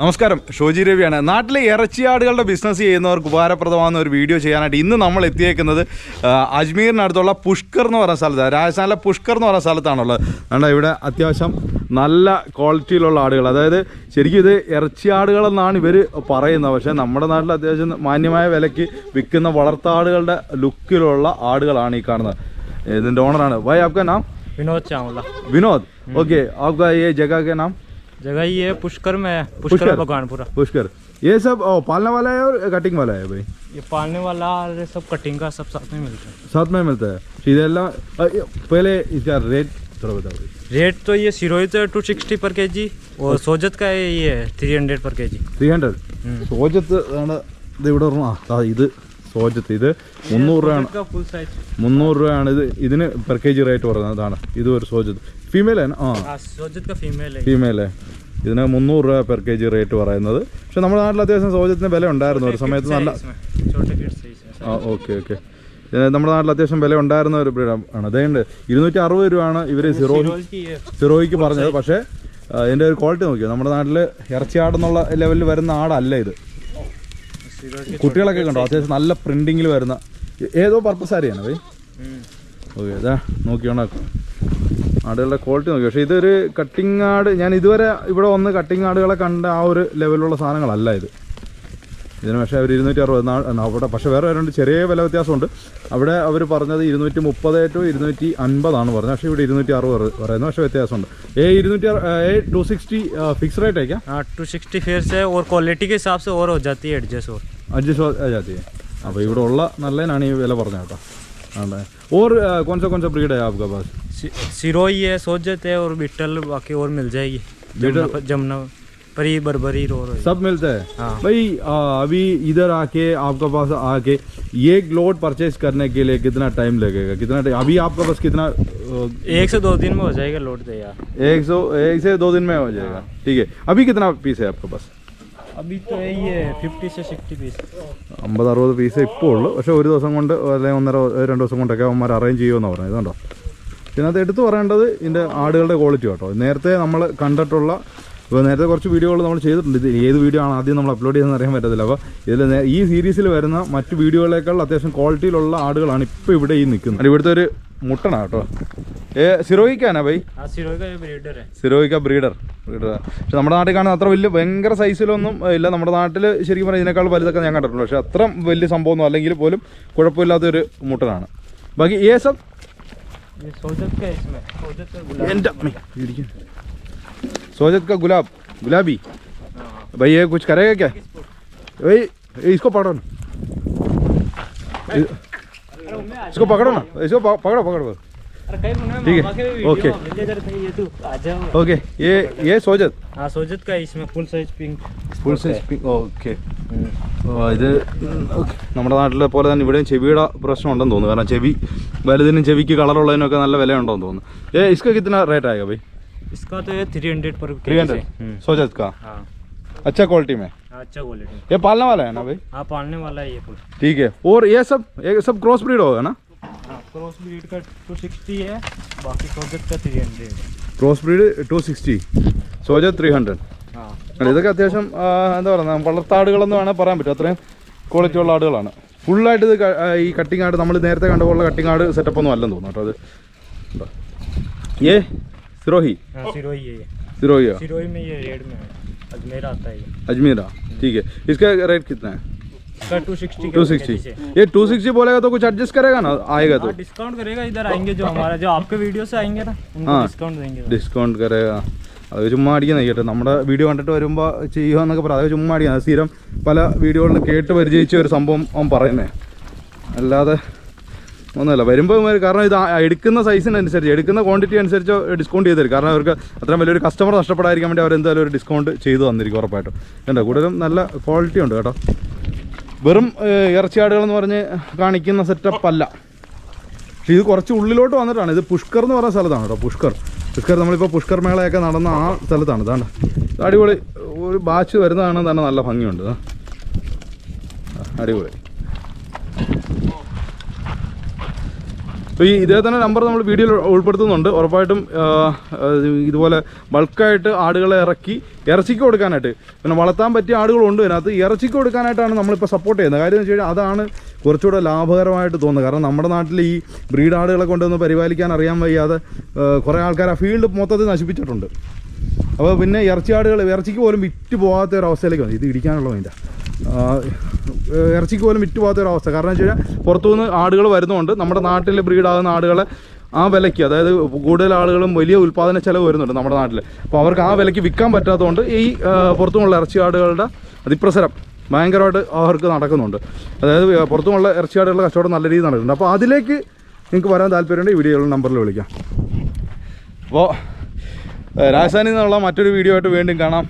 നമസ്കാരം ഷോജി രവിയാണ്. നാട്ടിലെ ഇറച്ചിയാടുകളുടെ ബിസിനസ് ചെയ്യുന്നവർക്ക് ഉപകാരപ്രദമാകുന്ന ഒരു വീഡിയോ ചെയ്യാനായിട്ട് ഇന്ന് നമ്മൾ എത്തിയേക്കുന്നത് അജ്മീറിനടുത്തുള്ള പുഷ്കർ എന്ന് പറയുന്ന സ്ഥലത്ത് രാജസ്ഥാനിലെ പുഷ്കർ എന്ന് പറയുന്ന സ്ഥലത്താണുള്ളത്. അതുകൊണ്ട് ഇവിടെ അത്യാവശ്യം നല്ല ക്വാളിറ്റിയിലുള്ള ആടുകൾ. അതായത് ശരിക്കും ഇത് ഇറച്ചിയാടുകളെന്നാണ് ഇവർ പറയുന്നത്. പക്ഷേ നമ്മുടെ നാട്ടിൽ അത്യാവശ്യം മാന്യമായ വിലയ്ക്ക് വിൽക്കുന്ന വളർത്താടുകളുടെ ലുക്കിലുള്ള ആടുകളാണ് ഈ കാണുന്നത്. ഇതിന്റെ ഓണറാണ് വൈ ആപ്കാ നാം? വിനോദ് ചാമുള്ള വിനോദ്. ഓക്കെ ആപ്കാ ഈ ജഗാക്കെ നാം? जगह ये पुष्कर में है पुष्कर पुष्कर? भगवानपुरा पुष्कर ये सब ओ, पालने वाला है और कटिंग वाला है भाई ये पालने वाला और ये सब कटिंग का सब साथ में मिलता है साथ में मिलता है सीधेला पहले इसका रेट थोड़ा बताओ भाई रेट तो ये सिरोहित है टू सिक्सटी पर के जी और सोजत का है ये थ्री हंड्रेड पर के जी ത്രീ ഹൺഡ്രഡ് സോജത്ത് ആണ് ഇത് ഇവിടെ ഒരെണ്ണം. ആ ദാ ഇത് സോജത്ത്. ഇത് മുന്നൂറ് രൂപയാണ്. മുന്നൂറ് രൂപയാണ്. ഇത് ഇതിന് പെർ കെ ജി റേറ്റ് പറഞ്ഞതാണ് ഇത് ഒരു സോജത്ത്. ഫീമെയിലാണ് ആ. ഫീമെയിലേ ഇതിന് മുന്നൂറ് രൂപ പെർ കെ ജി റേറ്റ് പറയുന്നത്. പക്ഷെ നമ്മുടെ നാട്ടിൽ അത്യാവശ്യം സോജത്തിന് വില ഉണ്ടായിരുന്നു. ഒരു സമയത്ത് നല്ല ആ ഓക്കെ ഓക്കെ. നമ്മുടെ നാട്ടിൽ അത്യാവശ്യം വില ഉണ്ടായിരുന്ന ഒരു ബ്രീഡാണ്. അതുകൊണ്ട് ഇരുന്നൂറ്റി അറുപത് രൂപയാണ് ഇവർ സിറോ സിറോയ്ക്ക് പറഞ്ഞത്. പക്ഷേ എന്റെ ഒരു ക്വാളിറ്റി നോക്കിയോ? നമ്മുടെ നാട്ടിൽ ഇറച്ചിയാടെന്നുള്ള ലെവലിൽ വരുന്ന ആടല്ല ഇത്. കുട്ടികളൊക്കെ കണ്ടോ? അത്യാവശ്യം നല്ല പ്രിന്റിങ്ങിൽ വരുന്ന ഏതോ പർപ്പസ് അറിയാണ് പോയി ഓക്കെ ഇതാ നോക്കിയോണ്ടാക്കും ആടുകളുടെ ക്വാളിറ്റി നോക്കി. പക്ഷേ ഇതൊരു കട്ടിങ് ആട് ഞാൻ ഇതുവരെ ഇവിടെ വന്ന് കട്ടിങ് ആടുകളെ കണ്ട ആ ഒരു ലെവലിലുള്ള സാധനങ്ങളല്ല ഇത്. ഇതിന് പക്ഷേ അവർ ഇരുന്നൂറ്റി അറുപത് നാ- എന്നാ അവിടെ പക്ഷേ വേറെ രണ്ട് ചെറിയ വില വ്യത്യാസമുണ്ട് അവിടെ അവർ പറഞ്ഞത് ഇരുന്നൂറ്റി മുപ്പത് ടു ഇരുന്നൂറ്റി അൻപതാണ് പറഞ്ഞത് പക്ഷേ ഇവിടെ ഇരുന്നൂറ്റി അറുപത് പറയുന്നത് പക്ഷേ വ്യത്യാസമുണ്ട് ഏ ഇരുന്നൂറ്റി അറു- ഏ ടു സിക്സ്റ്റി ഫിക്സ് റേറ്റ് ആയിരിക്കാം हाँ टू सिक्सटी फेयर से और क्वालिटी के हिसाब से और हो जाती है एडजस्ट और അഡ്ജസ്റ്റ് ജാതി അപ്പോൾ ഇവിടെ ഉള്ള നല്ലതിനാണ് ഈ വില പറഞ്ഞത് കേട്ടോ ആണ്ടെ और अ, कौन सा कौन सा ब्रीड है आपका पास सि- सिरोही है सोजत है और बिट्टल बाकी और मिल जाएगी जमुना पर- जमुना परी बरबरी रो रो सब मिलता है हाँ। भाई अ, अभी इधर आके आपका पास आके एक लोड परचेज करने के लिए कितना टाइम लगेगा कितना टाइम अभी आपका पास कितना अ, एक से दो दिन में हो जाएगा लोड तैयार एक सौ एक से दो दिन में हो जाएगा ठीक है अभी कितना पीस है आपके पास अभी तो यही है फिफ्टी से सिक्सटी पीस അമ്പത് അറുപത് പീസേ ഇപ്പോൾ ഉള്ളൂ പക്ഷേ ഒരു ദിവസം കൊണ്ട് അല്ലെങ്കിൽ ഒന്നര രണ്ട് ദിവസം കൊണ്ടൊക്കെ അവന്മാർ അറേഞ്ച് ചെയ്യുമെന്ന് പറഞ്ഞത് ഇതുണ്ടോ പിന്നെ അത് എടുത്തു പറയേണ്ടത് ഇതിൻ്റെ ആടുകളുടെ ക്വാളിറ്റി കേട്ടോ നേരത്തെ നമ്മൾ കണ്ടിട്ടുള്ള അപ്പോൾ നേരത്തെ കുറച്ച് വീഡിയോകൾ നമ്മൾ ചെയ്തിട്ടുണ്ട്. ഇത് ഏത് വീഡിയോ ആണ് ആദ്യം നമ്മൾ അപ്ലോഡ് ചെയ്തെന്ന് അറിയാൻ പറ്റത്തില്ല. അപ്പോൾ ഇതിൽ ഈ സീരീസിൽ വരുന്ന മറ്റ് വീഡിയോകളേക്കാൾ അത്യാവശ്യം ക്വാളിറ്റിയിലുള്ള ആടുകളാണ് ഇപ്പോൾ ഇവിടെ ഈ നിൽക്കുന്നത്. ഇവിടുത്തെ ഒരു മുട്ടണ കേട്ടോ. ഏ സിറോയിക്കാനാ ബൈ? സിറോയിക്ക ബ്രീഡർ ബ്രീഡർ പക്ഷെ നമ്മുടെ നാട്ടിൽ കാണുന്ന അത്ര വലിയ ഭയങ്കര സൈസിലൊന്നും ഇല്ല. നമ്മുടെ നാട്ടിൽ ശരിക്കും പറഞ്ഞാൽ ഇതിനേക്കാൾ വലുതൊക്കെ ഞാൻ കണ്ടിട്ടുണ്ട്. പക്ഷെ അത്ര വലിയ സംഭവമൊന്നും അല്ലെങ്കിൽ പോലും കുഴപ്പമില്ലാത്തൊരു മുട്ടനാണ്. ബാക്കി ഏ സബ്? सोजत का गुलाब गुलाबी भाई ये कुछ करेगा क्या भाई इसको पकड़ो ना इसको पकड़ो ना इसको पकड़ो पकड़ो ठीक है ओके ओके ये ये सोजत हाँ सोजत का इसमें full size pink full size pink okay ഇത് നമ്മുടെ നാട്ടിലെ പോലെ തന്നെ ഇവിടെയും ചെവിയുടെ പ്രശ്നം ഉണ്ടെന്ന് തോന്നുന്നു കാരണം ചെവി വലുതിനും ചെവിക്ക് കളറുള്ളതിനൊക്കെ നല്ല വിലയുണ്ടോ എന്ന് തോന്നുന്നു ഏ ഇസ്കൊക്കെ ഇതിന് റേറ്റ് ആയോ ഭൈ इसका तो ये थ्री हंड्रेड पर थ्री केजी हंड्रेड से। हम्म, सोजत का हाँ अच्छा क्वालिटी में हाँ, अच्छा क्वालिटी ये पालने वाला है ना भाई हाँ पालने वाला है ये फुल ठीक है और ये सब ये सब क्रॉस ब्रीड होगा ना हाँ क्रॉस ब्रीड का टू सिक्सटी है बाकी सोजत का three hundred cross breed two sixty Sojat three hundred हाँ ഇതൊക്കെ അത്യാവശ്യം ആ, എന്താ പറയുക വളർത്താടുകളെന്ന് വേണേൽ പറയാൻ പറ്റും അത്രയും ക്വാളിറ്റി ഉള്ള ആടുകളാണ് ഫുള്ളായിട്ട് ഇത് ക- ആ, ഈ കട്ടിങ് ആട് നമ്മൾ നേരത്തെ കണ്ട പോലുള്ള കട്ടിങ് ആട് സെറ്റപ്പ് ഒന്നും അല്ലെന്ന് തോന്നുന്നു കേട്ടോ അത് ഉണ്ടോ? ഏ സിറോഹി हाँ सिरोही है ये सिरोही सिरोही में ये रेड में है अजमेर आता है ये अजमेरा ठीक है इसका रेट कितना है इसका टू सिक्सटी टू सिक्सटी ये टू सिक्सटी बोलेगा तो कुछ एडजस्ट करेगा ना आएगा तो डिस्काउंट करेगा इधर आएंगे जो हमारा जो आपके वीडियो से आएंगे ना उनको हाँ। डिस्काउंट देंगे ഡിസ്കൗണ്ട് കരേക അത് ചുമ്മാ അടിക്കുന്ന കേട്ടോ നമ്മുടെ വീഡിയോ കണ്ടിട്ട് വരുമ്പോൾ ചെയ്യുക എന്നൊക്കെ പറയാം അത് ചുമ്മാ അടിക്കുന്നത് സ്ഥിരം പല വീഡിയോകളിലും കേട്ട് പരിചയിച്ച ഒരു സംഭവം അവൻ പറയുന്നത് അല്ലാതെ ഒന്നുമല്ല. വരുമ്പോൾ കാരണം ഇത് എടുക്കുന്ന സൈസിനനുസരിച്ച് എടുക്കുന്ന ക്വാണ്ടിറ്റി അനുസരിച്ച് ഡിസ്കൗണ്ട് ചെയ്ത് തരും. കാരണം അവർക്ക് അത്രയും വലിയൊരു കസ്റ്റമർ നഷ്ടപ്പെടാതിരിക്കാൻ വേണ്ടി അവർ എന്തായാലും ഒരു ഡിസ്കൗണ്ട് ചെയ്തു തന്നിരിക്കും ഉറപ്പായിട്ടും. എന്താ കൂടുതലും നല്ല ക്വാളിറ്റി ഉണ്ട് കേട്ടോ. വെറും ഇറച്ചിയാടുകളെന്ന് പറഞ്ഞ് കാണിക്കുന്ന സെറ്റപ്പ് അല്ല. പക്ഷേ ഇത് കുറച്ച് ഉള്ളിലോട്ട് വന്നിട്ടാണ്. ഇത് പുഷ്കർ എന്ന് പറയുന്ന സ്ഥലത്താണ് കേട്ടോ പുഷ്കർ. പുഷ്കർ നമ്മളിപ്പോൾ പുഷ്കർ മേളയൊക്കെ നടന്ന ആ സ്ഥലത്താണ്. ഇതാണ് ഇത് അടിപൊളി. ഒരു ബാച്ച് വരുന്നതാണ് തന്നെ നല്ല ഭംഗിയുണ്ട്. അടിപൊളി. അപ്പോൾ ഈ ഇതേ തന്നെ നമ്പർ നമ്മൾ വീഡിയോയിൽ ഉൾപ്പെടുത്തുന്നുണ്ട്. ഉറപ്പായിട്ടും ഇതുപോലെ ബൾക്കായിട്ട് ആടുകളെ ഇറക്കി ഇറച്ചിക്ക് കൊടുക്കാനായിട്ട്. പിന്നെ വളർത്താൻ പറ്റിയ ആടുകളുണ്ട് അതിനകത്ത് ഇറച്ചിക്ക് കൊടുക്കാനായിട്ടാണ് നമ്മളിപ്പോൾ സപ്പോർട്ട് ചെയ്യുന്നത്. കാര്യം എന്ന് വെച്ച് കഴിഞ്ഞാൽ അതാണ് കുറച്ചുകൂടെ ലാഭകരമായിട്ട് തോന്നുന്നത്. കാരണം നമ്മുടെ നാട്ടിൽ ഈ ബ്രീഡ് ആടുകളെ കൊണ്ടുവന്ന് പരിപാലിക്കാൻ അറിയാൻ വയ്യാതെ കുറേ ആൾക്കാർ ആ ഫീൽഡ് മൊത്തത്തിൽ നശിപ്പിച്ചിട്ടുണ്ട്. അപ്പോൾ പിന്നെ ഇറച്ചി ആടുകൾ ഇറച്ചിക്ക് പോലും വിറ്റ് പോകാത്ത ഒരു അവസ്ഥയിലേക്ക് വന്നു. ഇത് ഇടിക്കാനുള്ള അതിന്റെ ഇറച്ചിക്ക് പോലും വിറ്റ് പോകാത്ത ഒരു അവസ്ഥ. കാരണം വെച്ച് കഴിഞ്ഞാൽ പുറത്തുനിന്ന് ആടുകൾ വരുന്നുണ്ട് നമ്മുടെ നാട്ടിൽ ബ്രീഡാകുന്ന ആടുകളെ ആ വിലയ്ക്ക് അതായത് കൂടുതൽ ആളുകളും വലിയ ഉൽപ്പാദന ചെലവ് വരുന്നുണ്ട് നമ്മുടെ നാട്ടിൽ. അപ്പോൾ അവർക്ക് ആ വിലയ്ക്ക് വിൽക്കാൻ പറ്റാത്തതുകൊണ്ട് ഈ പുറത്തുമുള്ള പുറത്തുനിന്നുള്ള ഇറച്ചി ആടുകളുടെ അതിപ്രസരം ഭയങ്കരമായിട്ട് അവർക്ക് നടക്കുന്നുണ്ട്. അതായത് പുറത്തുമുള്ള ഇറച്ചി ആടുകളുടെ കച്ചവടം നല്ല രീതിയിൽ നടക്കുന്നുണ്ട്. അപ്പോൾ അതിലേക്ക് നിങ്ങൾക്ക് വരാൻ താല്പര്യമുണ്ട് ഈ വീഡിയോയുടെ നമ്പറിൽ വിളിക്കാം. അപ്പോൾ രാജസ്ഥാനിൽ നിന്നുള്ള മറ്റൊരു വീഡിയോ ആയിട്ട് വീണ്ടും കാണാം.